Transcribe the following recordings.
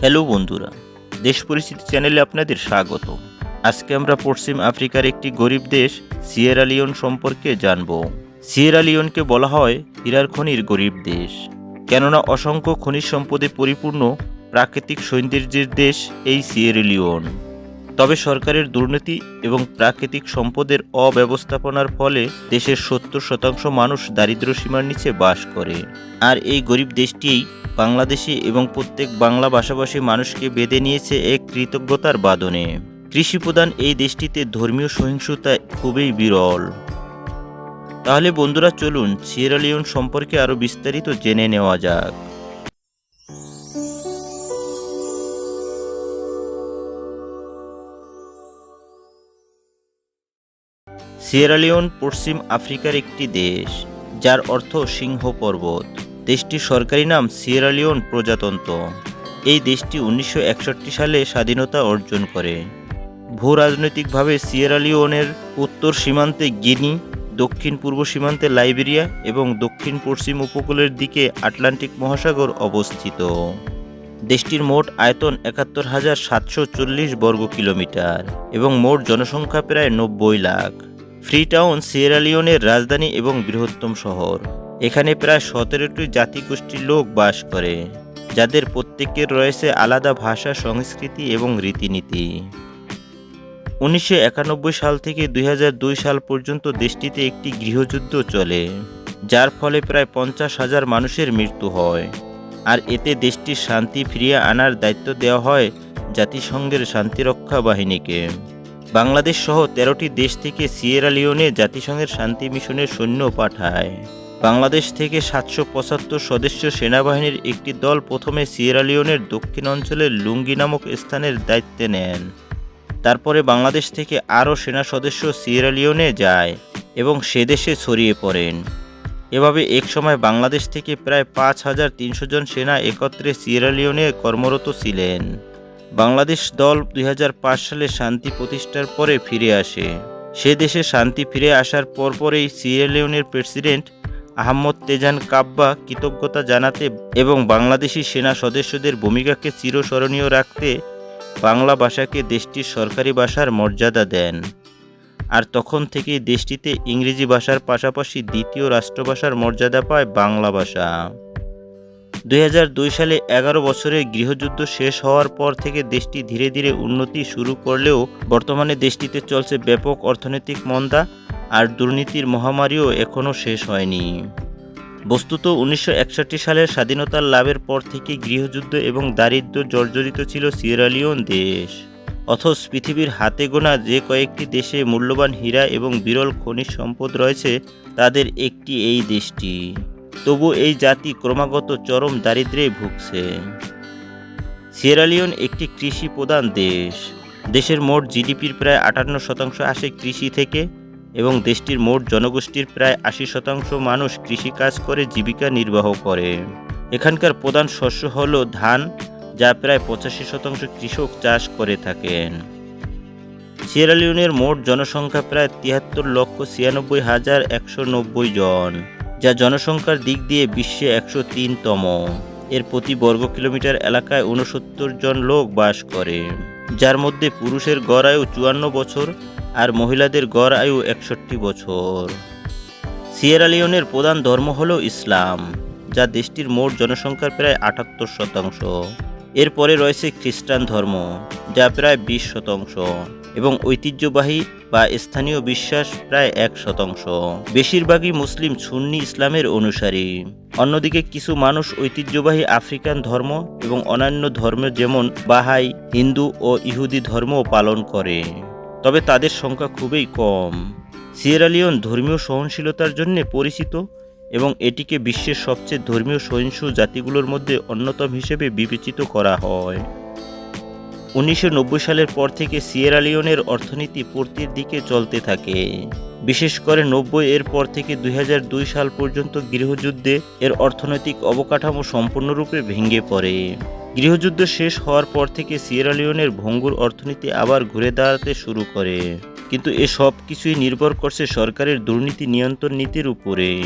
Hello বন্ধুরা, দেশ পরিচিতি চ্যানেলে আপনাদের স্বাগত। আজকে আমরা পশ্চিম আফ্রিকার একটি গরিব দেশ, সিয়েরা লিওন সম্পর্কে জানব। সিয়েরা লিওনকে বলা হয় হীরার খনির গরিব দেশ। কেননা অসংখ্য খনিজ সম্পদে পরিপূর্ণ প্রাকৃতিক সৌন্দর্যের দেশ এই সিয়েরা লিওন। তবে সরকারের দুর্নীতি এবং প্রাকৃতিক সম্পদের অব্যবস্থাপনার ফলে দেশের সত্তর শতাংশ মানুষ দারিদ্র্য সীমার নিচে বাস করে। আর এই গরিব দেশটিই বাংলাদেশি এবং প্রত্যেক বাংলা ভাষাভাষী মানুষকে বেঁধে নিয়েছে এক কৃতজ্ঞতার বাদনে কৃষি প্রধান এই দেশটিতে ধর্মীয় সহিংসতা খুবই বিরল। তাহলে বন্ধুরা চলুন সিয়েরালিয়ন সম্পর্কে আরও বিস্তারিত জেনে নেওয়া যাক। সিয়েরালিওন পশ্চিম আফ্রিকার একটি দেশ, যার অর্থ সিংহ পর্বত। দেশটির সরকারি নাম সিয়েরালিওন প্রজাতন্ত্র। এই দেশটি উনিশশো একষট্টি সালে স্বাধীনতা অর্জন করে। ভূ রাজনৈতিকভাবে সিয়েরালিওনের উত্তর সীমান্তে গিনি, দক্ষিণ পূর্ব সীমান্তে লাইবেরিয়া এবং দক্ষিণ পশ্চিম উপকূলের দিকে আটলান্টিক মহাসাগর অবস্থিত। দেশটির মোট আয়তন একাত্তর হাজার সাতশো চল্লিশ বর্গ কিলোমিটার এবং মোট জনসংখ্যা প্রায় নব্বই লাখ। ফ্রিটাউন সিয়েরালিওনের রাজধানী এবং বৃহত্তম শহর। এখানে প্রায় সতেরোটি জাতিগোষ্ঠীর লোক বাস করে, যাদের প্রত্যেকের রয়েছে আলাদা ভাষা, সংস্কৃতি এবং রীতিনীতি। উনিশশো একানব্বই সাল থেকে দুই হাজার দুই সাল পর্যন্ত দেশটিতে একটি গৃহযুদ্ধ চলে, যার ফলে প্রায় পঞ্চাশ হাজার মানুষের মৃত্যু হয়। আর এতে দেশটির শান্তি ফিরিয়ে আনার দায়িত্ব দেওয়া হয় জাতিসংঘের শান্তিরক্ষা বাহিনীকে। বাংলাদেশ সহ তেরোটি দেশ থেকে সিয়েরা লিওনে জাতিসংঘের শান্তি মিশনের সৈন্য পাঠায়। বাংলাদেশ থেকে সাতশো পঁচাত্তর সদস্য সেনাবাহিনীর একটি দল প্রথমে সিয়েরা লিওনের দক্ষিণ অঞ্চলের লুঙ্গি নামক স্থানের দায়িত্বে নেন। তারপরে বাংলাদেশ থেকে আরও সেনা সদস্য সিয়েরা লিওনে যায় এবং সে দেশে ছড়িয়ে পড়েন। এভাবে এক সময় বাংলাদেশ থেকে প্রায় পাঁচ হাজার তিনশো জন সেনা একত্রে সিয়েরা লিওনে কর্মরত ছিলেন। বাংলাদেশ দল দুই হাজার পাঁচ সালে শান্তি প্রতিষ্ঠার পরে ফিরে আসে। সে দেশে শান্তি ফিরে আসার পরপরেই সিয়েলিয়নের প্রেসিডেন্ট আহমদ তেজান কাব্বা কৃতজ্ঞতা জানাতে এবং বাংলাদেশি সেনা সদস্যদের ভূমিকাকে চিরস্মরণীয় রাখতে বাংলা ভাষাকে দেশটির সরকারি ভাষার মর্যাদা দেন। আর তখন থেকেই দেশটিতে ইংরেজি ভাষার পাশাপাশি দ্বিতীয় রাষ্ট্রভাষার মর্যাদা পায় বাংলা ভাষা। দুই হাজার দুই সালে এগারো বছরের গৃহযুদ্ধ শেষ হওয়ার পর থেকে দেশটি ধীরে ধীরে উন্নতি শুরু করলেও বর্তমানে দেশটিতে চলছে ব্যাপক অর্থনৈতিক মন্দা আর দুর্নীতির মহামারীও এখনও শেষ হয়নি। বস্তুত উনিশশো একষট্টি সালের স্বাধীনতার লাভের পর থেকে গৃহযুদ্ধ এবং দারিদ্র্য জর্জরিত ছিল সিয়েরালিয়ন দেশ। অথচ পৃথিবীর হাতে গোনা যে কয়েকটি দেশে মূল্যবান হীরা এবং বিরল খনিজ সম্পদ রয়েছে, তাদের একটি এই দেশটি। তবু এই জাতি ক্রমাগত চরম দারিদ্র্যে ভুগছে। সিয়েরালিয়ন একটি কৃষি প্রধান দেশ। দেশের মোট জিডিপির প্রায় আটান্ন শতাংশ আসে কৃষি থেকে। এবং দেশটির মোট জনগোষ্ঠীর প্রায় আশি শতাংশ মানুষ কৃষিকাজ করে, জীবিকা নির্বাহ করে। এখানকার প্রধান শস্য হল ধান, যা প্রায় পঁচাশি শতাংশ কৃষক চাষ করে থাকেন। সিয়েরালিয়নের মোট জনসংখ্যা প্রায় তিয়াত্তর লক্ষ ছিয়ানব্বই হাজার একশো নব্বই জন, যা জনসংখ্যার দিক দিয়ে বিশ্বে একশো তিনতম। এর প্রতি বর্গ কিলোমিটার এলাকায় উনসত্তর জন লোক বাস করে, যার মধ্যে পুরুষের গড় আয়ু চুয়ান্ন বছর আর মহিলাদের গড় আয়ু একষট্টি বছর। সিয়েরালিয়নের প্রধান ধর্ম হল ইসলাম, যা দেশটির মোট জনসংখ্যার প্রায় আটাত্তর শতাংশ। এরপরে রয়েছে খ্রিস্টান ধর্ম, যা প্রায় বিশ শতাংশ এবং ঐতিহ্যবাহী বা স্থানীয় বিশ্বাস প্রায় এক শতাংশ। বেশিরভাগই মুসলিম সুন্নি ইসলামের অনুসারী। অন্যদিকে কিছু মানুষ ঐতিহ্যবাহী আফ্রিকান ধর্ম এবং অন্যান্য ধর্ম যেমন বাহাই, হিন্দু ও ইহুদি ধর্মও পালন করে। তবে তাদের সংখ্যা খুবই কম। সিয়েরালিয়ন ধর্মীয় সহনশীলতার জন্য পরিচিত এবং এটিকে বিশ্বের সবচেয়ে ধর্মীয় সহিংসু জাতিগুলোর মধ্যে অন্যতম হিসেবে বিবেচিত করা হয়। উনিশশো নব্বই সালের পর থেকে সিয়েরালিয়নের অর্থনীতি পূর্তির দিকে চলতে থাকে। বিশেষ করে নব্বই এর পর থেকে দুই হাজার দুই সাল পর্যন্ত গৃহযুদ্ধে এর অর্থনৈতিক অবকাঠামো সম্পূর্ণরূপে ভেঙে পড়ে। গৃহযুদ্ধ শেষ হওয়ার পর থেকে সিয়েরালিওনের ভঙ্গুর অর্থনীতি আবার ঘুরে দাঁড়াতে শুরু করে। কিন্তু এ সব কিছুই নির্ভর করছে সরকারের দুর্নীতি নিয়ন্ত্রণ নীতির উপরে।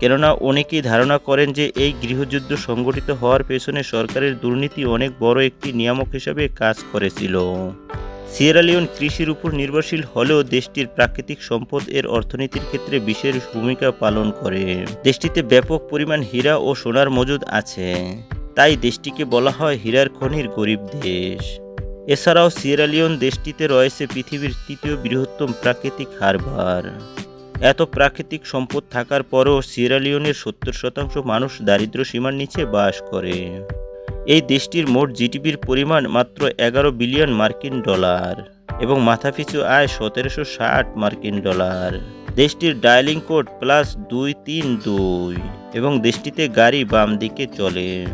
কেননা অনেকেই ধারণা করেন যে এই গৃহযুদ্ধ সংগঠিত হওয়ার পেছনে সরকারের দুর্নীতি অনেক বড় একটি নিয়ামক হিসাবে কাজ করেছিল। সিয়েরালিওন কৃষির উপর নির্ভরশীল হলেও দেশটির প্রাকৃতিক সম্পদ এর অর্থনীতির ক্ষেত্রে বিশেষ ভূমিকা পালন করে। দেশটিতে ব্যাপক পরিমাণ হীরা ও সোনার মজুদ আছে। তাই দেশটিকে বলা হয় হীরার খনির গরিব দেশ। এছাড়াও সিয়েরালিওন দেশটিতে রয়েছে পৃথিবীর তৃতীয় বৃহত্তম প্রাকৃতিক হারবার। এত প্রাকৃতিক সম্পদ থাকার পরও সিয়েরালিওনের সত্তর শতাংশ মানুষ দারিদ্র সীমার নিচে বাস করে। এই দেশটির মোট জিডিপির পরিমাণ মাত্র এগারো বিলিয়ন মার্কিন ডলার এবং মাথাপিছু আয় সতেরোশো ষাট মার্কিন ডলার। দেশটির ডায়ালিং কোড প্লাস দুই তিন দুই এবং দেশটিতে গাড়ি বাম দিকে চলে।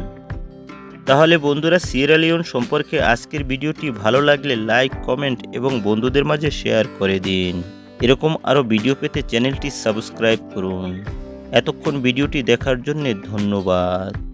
তাহলে বন্ধুরা সিয়েরালিওন সম্পর্কে আজকের ভিডিওটি ভালো লাগলে লাইক, কমেন্ট এবং বন্ধুদের মাঝে শেয়ার করে দিন। এরকম আরও ভিডিও পেতে চ্যানেলটি সাবস্ক্রাইব করুন। এতক্ষণ ভিডিওটি দেখার জন্য ধন্যবাদ।